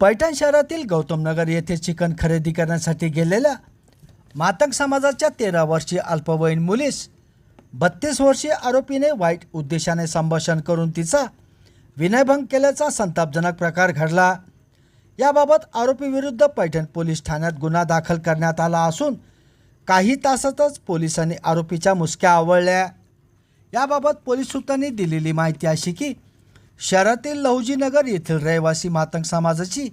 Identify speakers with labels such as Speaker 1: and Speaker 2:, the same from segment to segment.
Speaker 1: पैठण शहरातील गौतमनगर येथे चिकन खरेदी करण्यासाठी गेलेल्या मातंग समाजाच्या तेरा वर्षीय अल्पवयीन मुलीस बत्तीस वर्षीय आरोपीने वाईट उद्देशाने संभाषण करून तिचा विनयभंग केल्याचा संतापजनक प्रकार घडला. याबाबत आरोपीविरुद्ध पैठण पोलीस ठाण्यात गुन्हा दाखल करण्यात आला असून काही तासातच पोलिसांनी आरोपीच्या मुसक्या आवळल्या. याबाबत पोलीस सूत्रांनी दिलेली माहिती अशी की शहरातील लहुजीनगर येथील रहिवासी मातंग समाजाची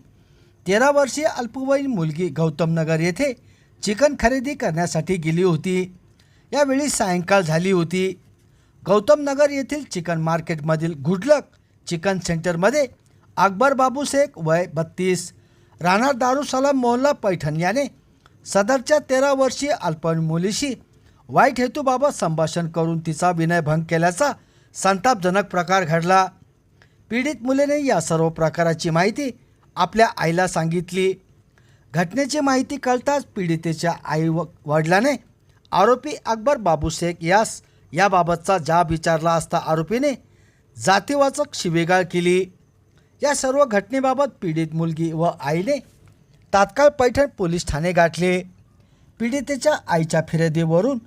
Speaker 1: तेरा वर्षीय अल्पवयीन मुलगी गौतमनगर येथे चिकन खरेदी करण्यासाठी गेली होती. यावेळी सायंकाळ झाली होती. गौतमनगर येथील चिकन मार्केटमधील गुडलक चिकन सेंटरमध्ये अकबर बाबू शेख वय बत्तीस राहणार दारुसलाम मोहल्ला पैठण याने सदरच्या तेरा वर्षीय अल्पवयीन मुलीशी वाईट हेतूबाबत संभाषण करून तिचा विनयभंग केल्याचा संतापजनक प्रकार घडला. पीडित मुलीने या सर्व प्रकाराची माहिती आपल्या आईला सांगितली. घटनेची माहिती कळताच पीडितेच्या आई व वडिलाने आरोपी अकबर बाबू शेख यास याबाबतचा जाब विचारला असता आरोपीने जातीवाचक शिवेगाळ केली. या सर्व घटनेबाबत पीडित मुलगी व आईने तात्काळ पैठण पोलीस ठाणे गाठले. पीडितेच्या आईच्या फिर्यादीवरून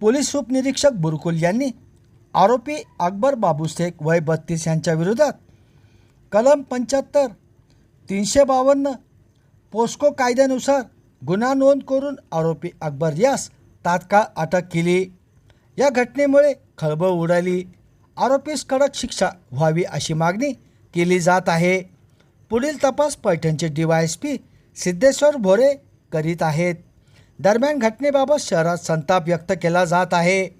Speaker 1: पोलीस उपनिरीक्षक बुरकुल यांनी आरोपी अकबर बाबू शेख वय बत्तीस यांच्या विरोधात कलम पंच्याहत्तर तीनशे बावन्न पोस्को कायद्यानुसार गुन्हा नोंद करून आरोपी अकबर यास तात्काळ अटक केली. या घटनेमुळे खळबळ उडाली. आरोपीस कडक शिक्षा व्हावी अशी मागणी केली जात आहे. पुढील तपास पैठणचे D Y S P Siddheshwar Bhore करीत आहेत. दरम्यान घटनेबाबत शहरात संताप व्यक्त केला जात आहे.